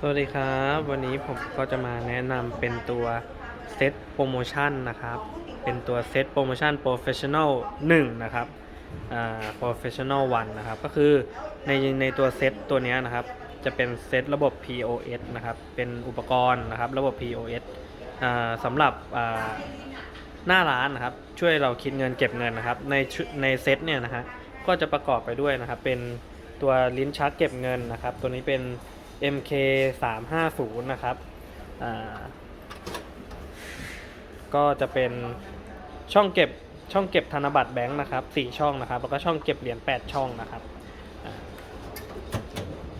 สวัสดีครับ วันนี้ผมก็จะมาแนะนำเป็นตัวเซตโปรโมชั่นนะครับ เป็นตัวเซตโปรโมชั่น Professional 1 นะครับ Professional 1 นะครับ ก็คือในในตัวเซตตัวนี้นะครับ จะเป็นเซตระบบ POS นะครับ เป็นอุปกรณ์นะครับ ระบบ POS สำหรับหน้าร้านนะครับ ช่วยเราคิดเงินเก็บเงินนะครับ ในในเซตเนี่ยนะฮะ ก็จะประกอบไปด้วยนะครับ เป็นตัวลิ้นชักเก็บเงินนะครับ ตัวนี้เป็น MK 3 5 0นะครับก็จะเป็นช่องเก็บช่องเก็บธนบัตรแบงค์นะครับ4ช่องนะครับ แล้วก็ช่องเก็บเหรียญ8ช่องนะครับ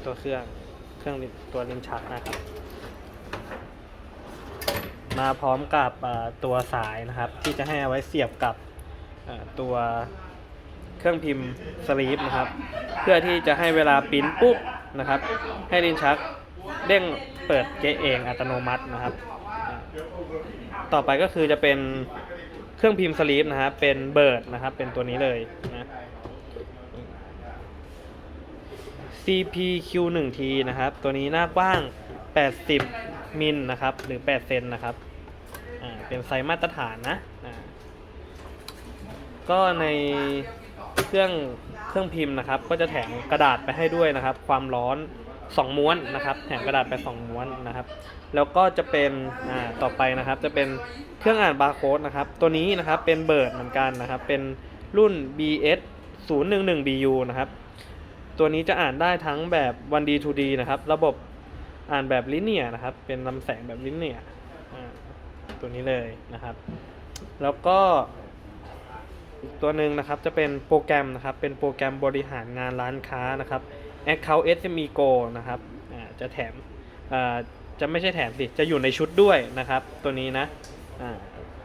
ตัวเครื่องเครื่องตัวลิ้นชักนะครับ มาพร้อมกับตัวสายนะครับ ที่จะให้เอาไว้เสียบกับตัวเครื่องพิมพ์สลีปนะครับ เพื่อที่จะให้เวลาปิ้นปุ๊บ นะครับ ให้ลิ้นชักเด้งเปิดเกะเองอัตโนมัตินะครับ ต่อไปก็คือจะเป็นเครื่องพิมพ์สลีปนะครับเป็นเบิร์ดนะครับ เป็นตัวนี้เลยนะ CPQ1T นะครับ ตัวนี้หน้ากว้าง 80 มิลนะครับ หรือ 8 เซนนะครับ เป็นไซส์มาตรฐานนะ ก็ในเครื่อง เครื่องพิมพ์นะครับ ก็จะแถมกระดาษไปให้ด้วยนะครับ ความร้อน 2 ม้วนนะครับ แถมกระดาษไป 2 ม้วนนะครับ แล้วก็จะเป็นอ่าต่อไปนะครับ จะเป็นเครื่องอ่านบาร์โค้ดนะครับ ตัวนี้นะครับเป็นเบิร์ดเหมือนกันนะครับ เป็นรุ่น BS 011 BU นะครับ ตัวนี้จะอ่านได้ทั้งแบบ 1D 2D นะครับ ระบบอ่านแบบลิเนียนะครับ เป็นลำแสงแบบลิเนียตัวนี้เลยนะครับ แล้วก็ อีกตัวหนึ่งนะครับจะเป็นโปรแกรมนะครับ เป็นโปรแกรมบริหารงานร้านค้านะครับ Account SME Go นะครับจะแถมจะไม่ใช่แถมสิ จะอยู่ในชุดด้วยนะครับ ตัวนี้นะ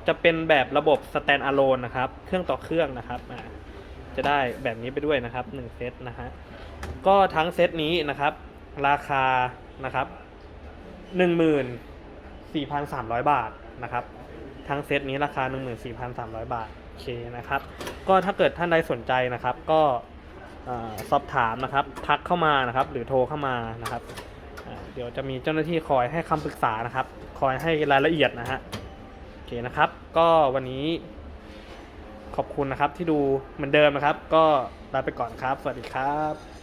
จะเป็นแบบระบบ stand alone นะครับ เครื่องต่อเครื่องนะครับจะได้แบบนี้ไปด้วยนะครับ1เซตนะฮะก็ทั้งเซตนี้นะครับ ราคานะครับ 14,300 บาทนะครับ ทั้งเซตนี้ราคา 14,300 บาทโอเคนะครับ ก็ถ้าเกิดท่านใดสนใจนะครับ ก็สอบถามนะครับ ทักเข้ามานะครับ หรือโทรเข้ามานะครับ เดี๋ยวจะมีเจ้าหน้าที่คอยให้คำปรึกษานะครับ คอยให้รายละเอียดนะฮะโอเคนะครับ ก็วันนี้ขอบคุณนะครับที่ดูเหมือนเดิมนะครับ ก็ลาไปก่อนครับ สวัสดีครับ